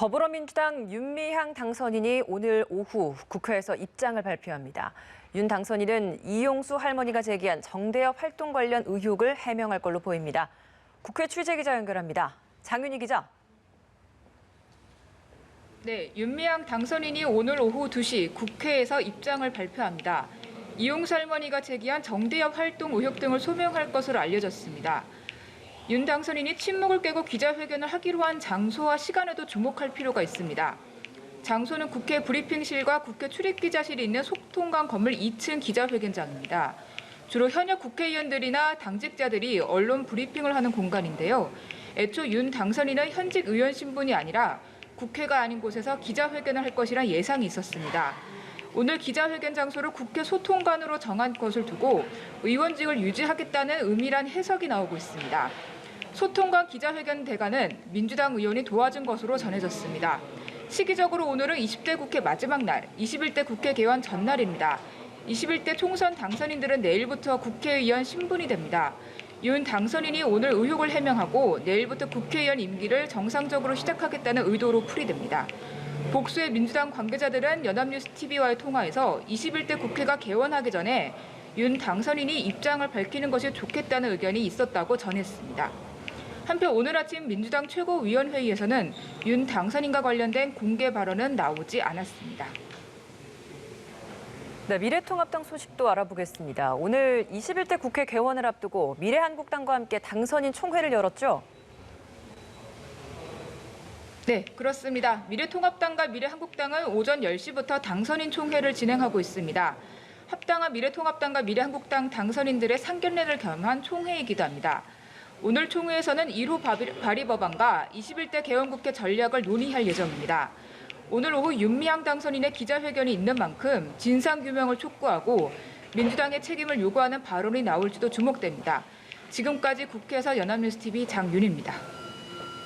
더불어민주당 윤미향 당선인이 오늘 오후 국회에서 입장을 발표합니다. 윤 당선인은 이용수 할머니가 제기한 정대협 활동 관련 의혹을 해명할 걸로 보입니다. 국회 취재기자 연결합니다. 장윤희 기자. 네, 윤미향 당선인이 오늘 오후 2시 국회에서 입장을 발표합니다. 이용수 할머니가 제기한 정대협 활동 의혹 등을 소명할 것으로 알려졌습니다. 윤 당선인이 침묵을 깨고 기자회견을 하기로 한 장소와 시간에도 주목할 필요가 있습니다. 장소는 국회 브리핑실과 국회 출입기자실이 있는 속통강 건물 2층 기자회견장입니다. 주로 현역 국회의원들이나 당직자들이 언론 브리핑을 하는 공간인데요. 애초 윤 당선인은 현직 의원 신분이 아니라 국회가 아닌 곳에서 기자회견을 할 것이란 예상이 있었습니다. 오늘 기자회견 장소를 국회 소통관으로 정한 것을 두고 의원직을 유지하겠다는 의미란 해석이 나오고 있습니다. 소통관 기자회견 대관은 민주당 의원이 도와준 것으로 전해졌습니다. 시기적으로 오늘은 20대 국회 마지막 날, 21대 국회 개원 전날입니다. 21대 총선 당선인들은 내일부터 국회의원 신분이 됩니다. 윤 당선인이 오늘 의혹을 해명하고 내일부터 국회의원 임기를 정상적으로 시작하겠다는 의도로 풀이됩니다. 복수의 민주당 관계자들은 연합뉴스 TV와의 통화에서 21대 국회가 개원하기 전에 윤 당선인이 입장을 밝히는 것이 좋겠다는 의견이 있었다고 전했습니다. 한편 오늘 아침 민주당 최고위원회의에서는 윤 당선인과 관련된 공개 발언은 나오지 않았습니다. 네, 미래통합당 소식도 알아보겠습니다. 오늘 21대 국회 개원을 앞두고 미래한국당과 함께 당선인 총회를 열었죠. 네, 그렇습니다. 미래통합당과 미래한국당은 오전 10시부터 당선인 총회를 진행하고 있습니다. 합당한 미래통합당과 미래한국당 당선인들의 상견례를 겸한 총회이기도 합니다. 오늘 총회에서는 1호 발의 법안과 21대 개헌국회 전략을 논의할 예정입니다. 오늘 오후 윤미향 당선인의 기자회견이 있는 만큼 진상규명을 촉구하고 민주당의 책임을 요구하는 발언이 나올지도 주목됩니다. 지금까지 국회에서 연합뉴스TV 장윤입니다.